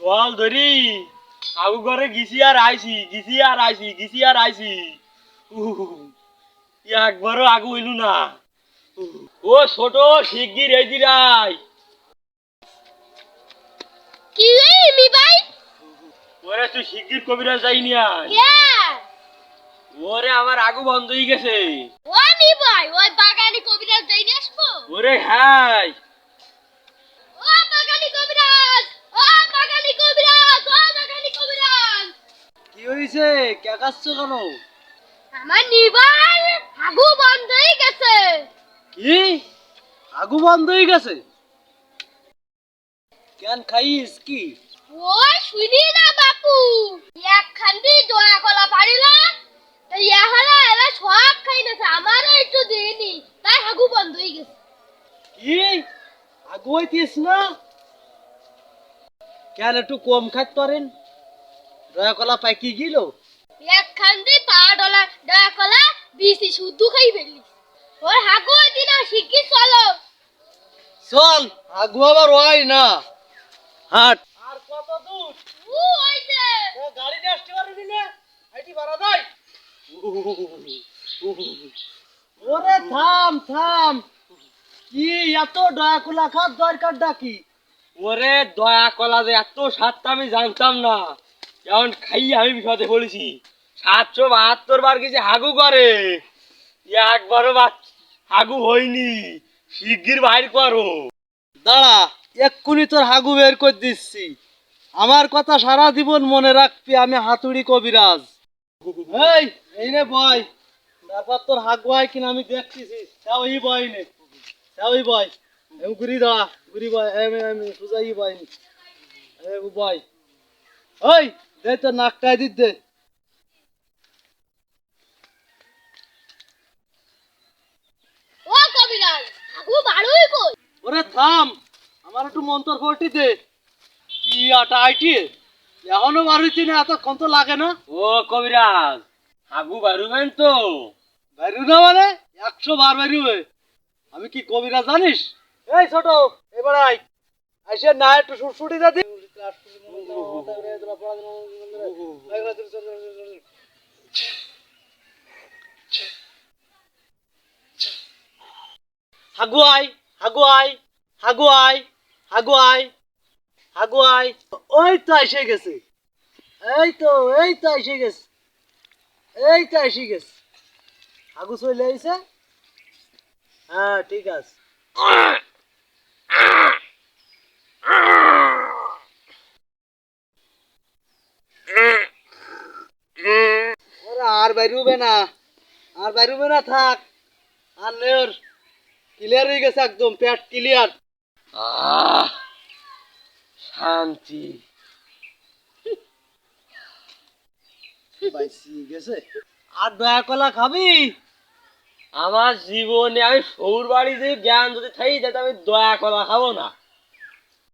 চল ধরি আগু ঘরে গিসি আর আইসি গিসি আর আইসি গিসি আর আইসি একবারও আগু হইলু না। ও ছোট শিগগির এই দিরাই। কি রে মি ভাই? ওরে তুই শিগগির কবিরাজ যাইনি আয়। কে? ওরে আমার আগু বন্ধ হয়ে গেছে। ও মি ভাই ওই বাগানি যাই নিয়ে আসব? ওরে হাই ও বাগানি কবিরাজ ও বাগানি কবিরাজ ও বাগানি কবিরাজ কি হয়েছে কেকাচ্ছ কেন? আমার নিবার আগু বন্ধ হয়ে গেছে। কি? আগু বন্ধ হয়ে গেছে? কেন খাইস কি? ও শুনি না বাপু। একখান দিয়ে দয়া কলা পারিলা ইহারা এরা সব খাই না আমারও একটু দেয়নি তাই হাগু বন্ধ হয়ে গেছে। কি? আগু হইতিস না? কেন একটু কম খাত পারেন? দয়া কলা পাইকি গিল? একখান দিয়ে পা ডলার দয়া কলা বিসি শুদ্ধ খাই ফেললি। ওর হাগু দিন শিগগির চলো। চল আগু আবার হয় না। হাট। আর কত দূর? উ হইছে গাড়ি না? হাইটি বাড়া দেয় ওরে থাম থাম। কি এত দয়া কলা খাত দরকার ডাকি ওরে দয়া কলা যে এত স্বাদটা আমি জানতাম না। এখন খাই আমি বিপদে পড়েছি সাতশো বাহাত্তর বার কিছু হাগু করে, একবারও বা হাগু হয়নি, শিগগির বাইর করো। দাঁড়া, এক্ষুনি তোর হাগু বের করে দিচ্ছি। আমার কথা সারা জীবন মনে রাখবি আমি হাতুড়ি কবিরাজ। এই এই নে বয়। তারপর তোর হাগু হয় কিনা আমি দেখতেছি। তাও এই বয় নে। তাও এই বয়। এম ঘুরি দাঁড়া ঘুরি বয়, এম এম সুজা ই বয় এ বয়। ওই দে তোর নাকটাই দিত দে। ও কবিরাজ হাগু বাড়ুই কই? ওরে থাম আমার একটু মন্তর ফোরটি দে। কি আটা আইটি? এখনও বাড়িছি না এতক্ষণ তো লাগে না। ও কবিরাজ হাগু বারুবেন তো। বাইরু না মানে? একশো বার বাইরুবে আমি কি কবিরা জানিস? এই ছোট এবার আই আইসে না, একটু সুটসুটি দাদি হাগু আই হাগু আই হাগু আই হাগু আই হাগু আই ওই তো এসে গেছে। এই তো এই তো এসে গেছে। এই তো এসে গেছে। আগু চলে আইছে হ্যাঁ ঠিক আছে। আর বাইরুবে না। আর বাইরুবে না থাক। আর নেওর ক্লিয়ার হয়ে গেছে একদম পেট ক্লিয়ার আহ শান্তি। গেছে। আর দয়া কলা খাবি? আমার জীবনে আমি সৌর বাড়ি যে জ্ঞান যদি থাই যাতে আমি দয়া কলা খাব না।